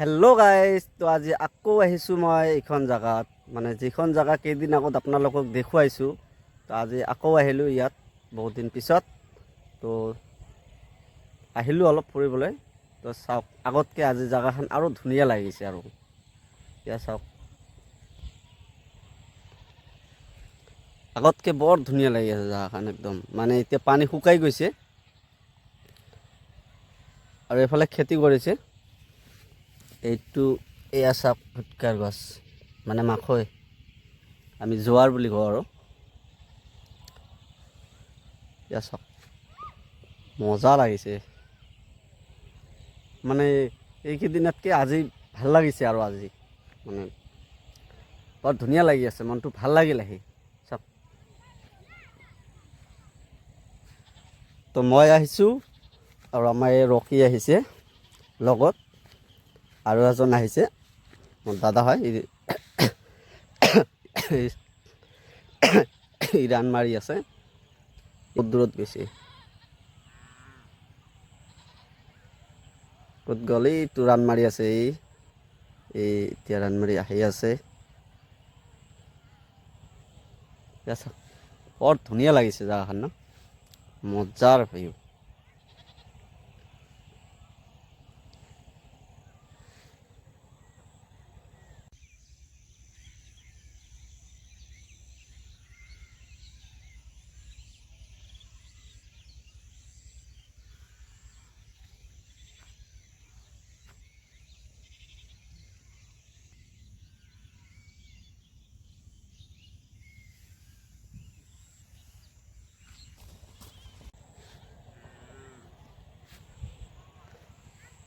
Hello' guys তো আজি আকৌ আহিছোঁ মই এইখন জেগাত। মানে যিখন জেগা কেইদিন আগত আপোনালোকক দেখুৱাইছোঁ তো আজি আকৌ আহিলোঁ ইয়াত বহুত দিন পিছত। তো আহিলোঁ অলপ ফুৰিবলৈ। তো চাওক আগতকৈ আজি জেগাখন আৰু ধুনীয়া লাগিছে আৰু। এতিয়া চাওক। আগতকৈ বৰ ধুনীয়া লাগি আছে জেগাখন একদম। মানে এতিয়া পানী শুকাই গৈছে। আৰু এইফালে খেতি কৰিছে। এইটো এয়া চাওক ভুটকাৰ গছ মানে মাকৈ। আমি জোৱাৰ বুলি কওঁ আৰু। এয়া চাওক মজা লাগিছে। মানে এইকেইদিনতকৈ আজি ভাল লাগিছে আৰু আজি। মানে বৰ ধুনীয়া লাগি আছে মনটো ভাল লাগিল আহি। চাওক। তো মই আহিছোঁ আৰু আমাৰ এই ৰকী আহিছে লগত। আৰু এজন আহিছে। মোৰ দাদা হয়, ই- ই মাৰি আছে। বহুত দূৰত গৈছে। ক'ত গ'ল? এইটো ৰান মাৰি আছে, এই এই এতিয়া ৰান মাৰি আহি আছে। বৰ ধুনীয়া লাগিছে জেগাখন ন? ভিউ।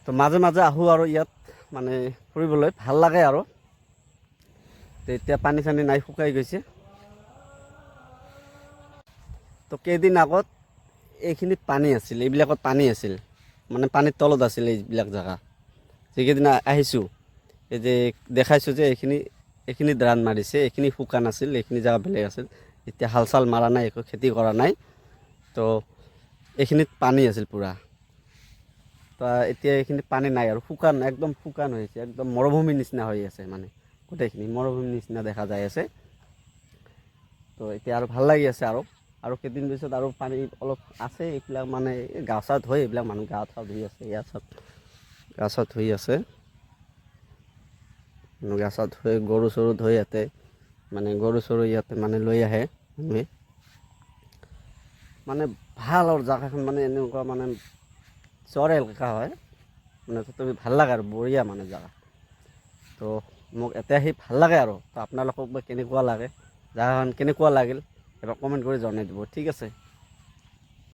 তো মাজে মাজে আহোঁ আৰু ইয়াত মানে ফুৰিবলৈ, ভালো লাগে আৰু। তো এতিয়া পানী চানী নাই শুকাই গৈছে। তো কেইদিন আগত এইখিনিত পানী আছিল, এইবিলাকত পানী আছিল। মানে পানীৰ তলত আছিল এইবিলাক জেগা। যিকেইদিন আহিছোঁ, এই যে দেখাইছোঁ যে এইখিনি এইখিনিত ৰান মাৰিছে, এইখিনি শুকান আছিল এইখিনি জেগা বেলেগ আছিল। এতিয়া হাল চাল মৰা নাই, একো খেতি কৰা নাই। তো এইখিনিত পানী আছিল পূৰা। তো এতিয়া এইখিনি পানী নাই আৰু, শুকান, একদম শুকান হৈ আছে, একদম মৰুভূমিৰ নিচিনা হৈ আছে মানে গোটেইখিনি মৰুভূমিৰ নিচিনা দেখা যায় আছে। তো এতিয়া আৰু ভালো লাগি আছে আৰু আৰু কেইদিন পিছত আৰু পানী অলপ আছে, এইবিলাক মানে গা চা ধুই এইবিলাক মানুহ গা চা ধুই আছে, ইয়াত চব গা চা ধুই আছে। গা চা ধুই গৰু চৰু ধুই ইয়াতে মানে গৰু চৰু ইয়াতে মানে লৈ আহে মানুহে। মানে ভালো আৰু জেগাখন মানে এনেকুৱা মানে চৰ এলেকা হয়। মানে তুমি ভালো লাগে আৰু, বঢ়িয়া মানে জেগা। তো মোক এতিয়া আহি ভালো লাগে আৰু। তো আপোনালোকক বা কেনেকুৱা লাগে, জেগাখন কেনেকুৱা লাগিল, এবাৰ কমেণ্ট কৰি জনাই দিব। ঠিক আছে।